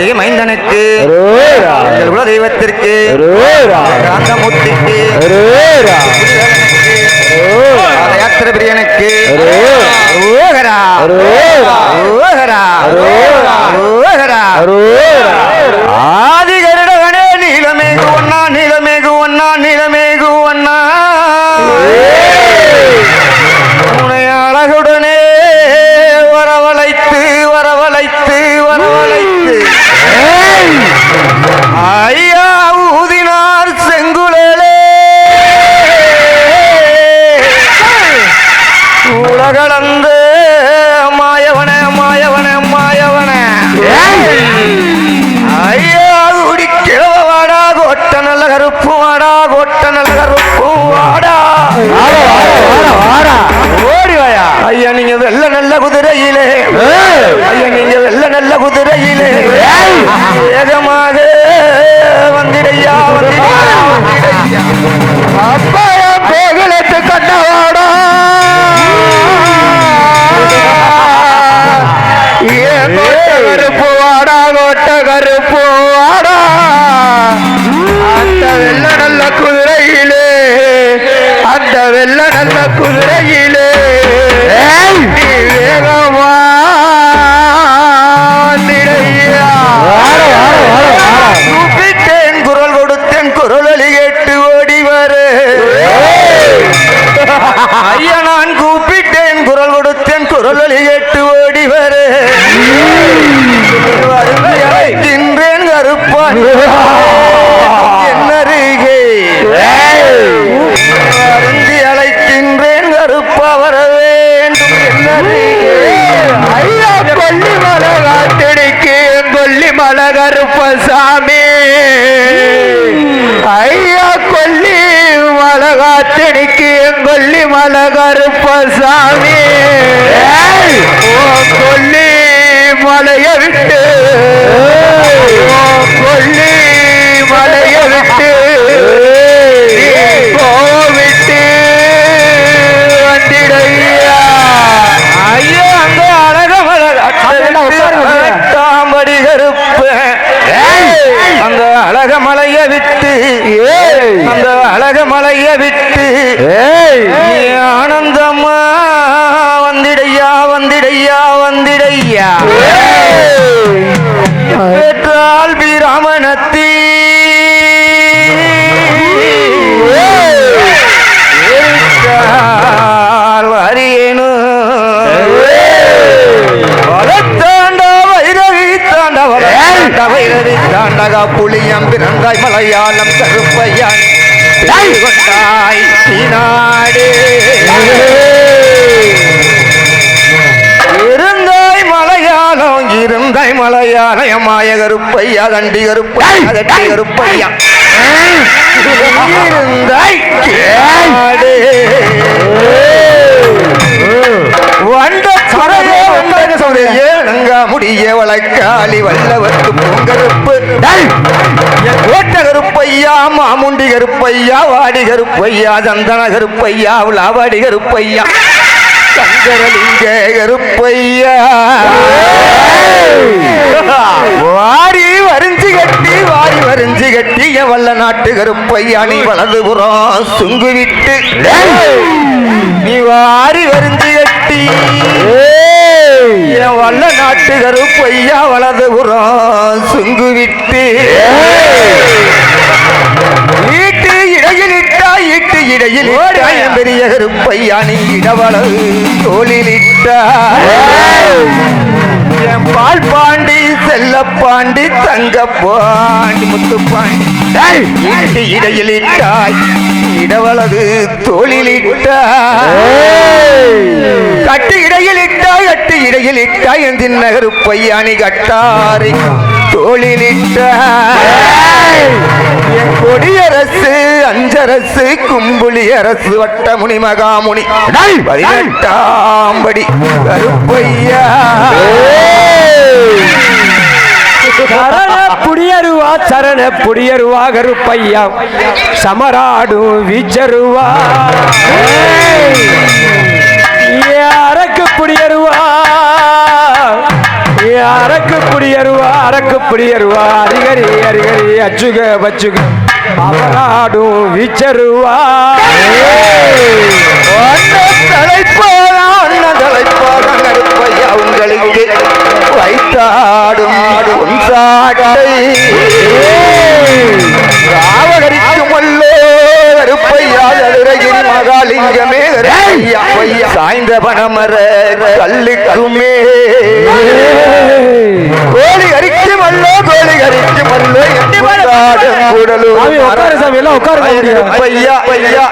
கார்த்திகை மைந்தனுக்கு குல தெய்வத்திற்கு காந்தமூர்த்திக்கு யாத்திர பிரியனுக்கு ரோகரா ரோகரா ரோகரா ஆதி கருடகனே நீலமேகு ஒன்னா நீலமேகு நல்ல கருப்பு வாடா கொட்ட கருப்பு வாடா. ஓடி வாயா. ஐயா நீங்க வெள்ள நல்ல குதிரையிலே. ஐயா நீங்க வெள்ள நல்ல குதிரையிலே. வேகமாக வந்திடையா வந்திடையா. கொல்லி விட்டு அந்த அழக மலைய விட்டு நீ ஆனந்தமா வந்திடையா வந்திடையா வந்திடையா. பெற்றால் பிராமணத்தீ தாண்டகா புளியம் பிறந்தாய் மலையாளம் கருப்பையான். கொண்டாய் சீனாடு. இருந்தாய் மலையாளம் இருந்தாய் மலையாளம். மாய கருப்பையா தண்டி கருப்பையா தட்டி கருப்பையா. இருந்தாய் வண்ட சரதே வந்தது சொல்றே நங்கா முடிய வழக்காளி வல்லவர்க்கு பூங்கருப்பு என் கோட்ட கருப்பையா மாமுண்டி கருப்பையா வாடி கருப்பையா சந்தன கருப்பையா உலாவாடி கருப்பையா சங்கரலிங்க கருப்பையா. வாரி வரிஞ்சு கட்டி வாரி வரிஞ்சு கட்டி வல்ல நாட்டு கருப்பையா நீ வலதுபுறம் சுங்கு விட்டு நீ வாரி வரிஞ்சு கட்டி. என் வல்ல நாட்டு கருப்பையா வலதுபுறம் சுங்கு விட்டு. ஈட்டு இடையிலிட்டா ஈட்டு இடையிலிட்டா என் பெரிய கருப்பையா நீ இடவளவு தோளிலிட்டா என் பால் பாண்டி செல்ல பாண்டி தங்க பாண்டி முத்து பாண்டி. ஈட்டு இடையிலிட்டாய் இடவளது தோளிலிட்டாய் கட்டு இடையிலிட்டாய் என் தின்னகரு பையானி கட்டாரி தோளிலிட்டாய் என் கொடியரசு அஞ்சரசு கும்புலி அரசு வட்டமுனி மகாமுனி. பதினெட்டாம் படி கருப்பையா. சரண புடியருவா சரண புடியருவா கருப்பையா. சமராடு வீச்சருவா. அரக்கு புடியருவா. அரக்கு புடியருவா அரக்கு புடியருவா அரிகரி அரிகரி அச்சுக வச்சுக அவராடும் வீச்சருவா. தலைப்பாரா அண்ணன் தலைப்பாரா உங்களுக்கு வைத்தாடும் ராவகரிக்கும் அல்லோ கருப்பையா அழுரகிரி மகாலிங்கமே சாய்ந்த பணமர கல்லுக்குமே கோழி எல்லாம் உட்காருங்க. கருப்பையா பையா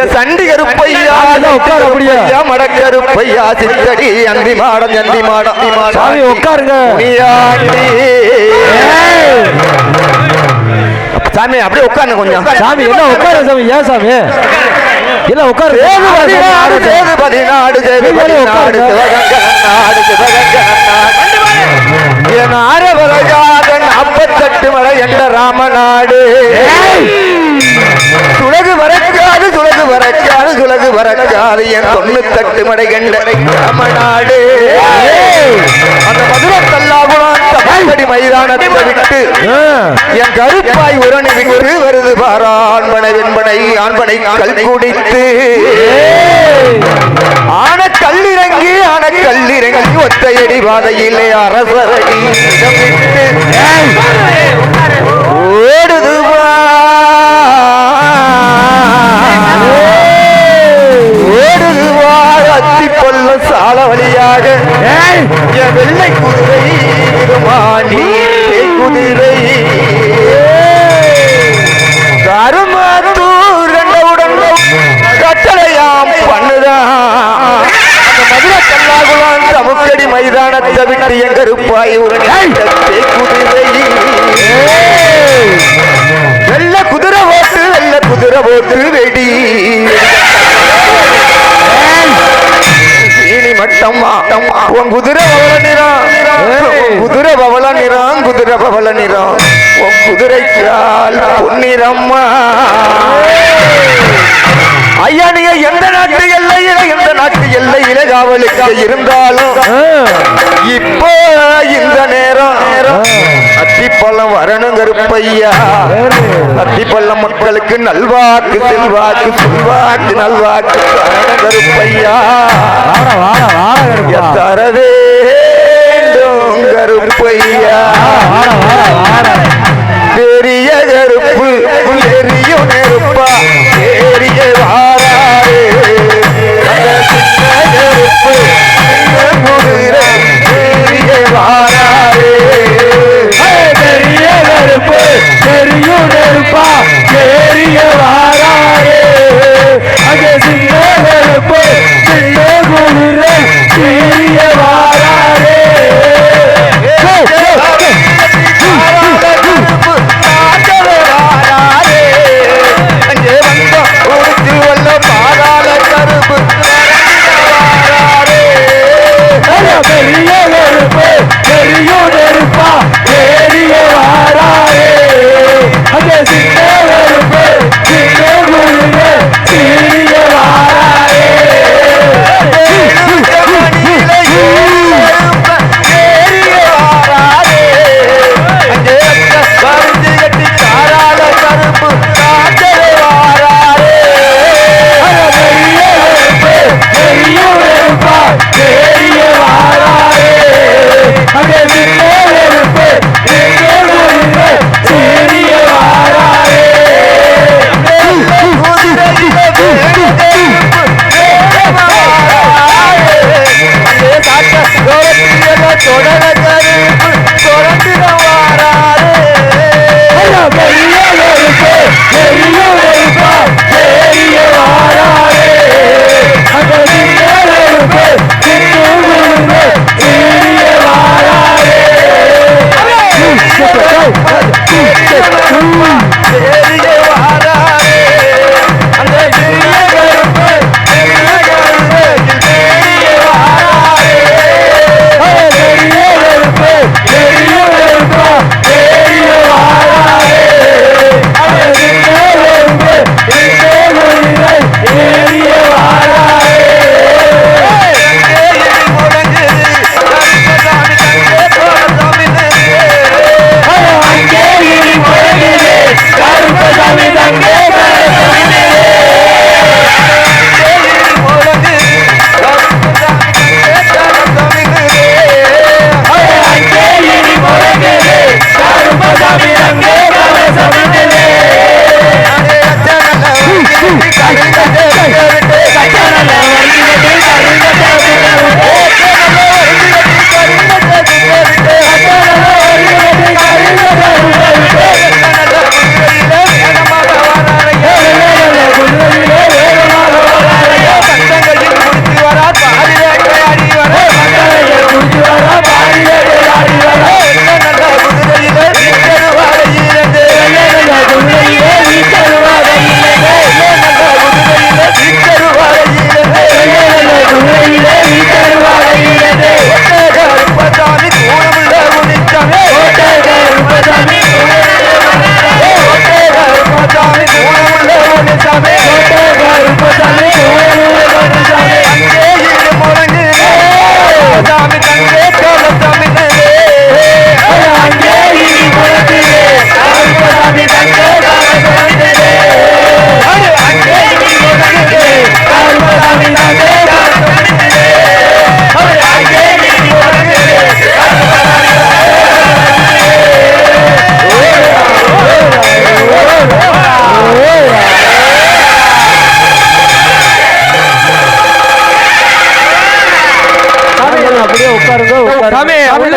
என் சண்டி கருப்பையா உட்காரு அப்படியே. ஐயா மடக்கருப்பையா சித்தடி அந்தி மாடம் அந்தி மாடம். சாமி உட்காருங்க. சாமி அப்படியே உட்காருங்க கொஞ்சம். சாமி எல்லாம் உட்காரு சாமி? ஏன் சாமி? எல்லாம் உட்காரு பதினாடு சேது பதினாடு சேது பதினாடு சிவகங்க நாடு சிவகங்க நாடு என் ஆரவரகாதன் அப்பத்தட்டு மலை என்ற ராமநாடு. வரக்காது சுலகு வரக்காது என் தொண்ணூத்தட்டு மடை கண்ட ராமநாடு. அந்த மதுரை தமிழ்கடி மைதானத்தை விட்டு. என் கருப்பாய் உரணி விட்டு வருது பாரா ஆண்பனை வெண்பனை ஆண்பனை கல் குடித்து ஆன கல்லிறங்கி ஆன கல்லிறங்கி ஒத்தையடி பாதையிலே இடமிட்டு மைதானத்தை விட்டு என் கருப்பாய் உரணி குதிரை வெள்ள குதிரை ஓட்டு வெள்ள குதிரை ஓட்டு வெடி. உன் குதிரை பவள நிறம். குதிரை பவள நிறம் குதிரை பவள நிறம். உன் குதிரைக்கால் பொன்னிறம்மா. ஐயா நீங்க எந்த நாட்டு எந்த நாட்டு எல்லையில காவலுக்கு இருந்தாலும். இப்போ இந்த நேரம் அத்திப்பழம் வரணும் கருப்பையா. அத்திப்பள்ளம் மக்களுக்கு நல்வாக்கு செல்வாக்கு செல்வாக்கு நல்வாக்கு. கருப்பையா. வாடா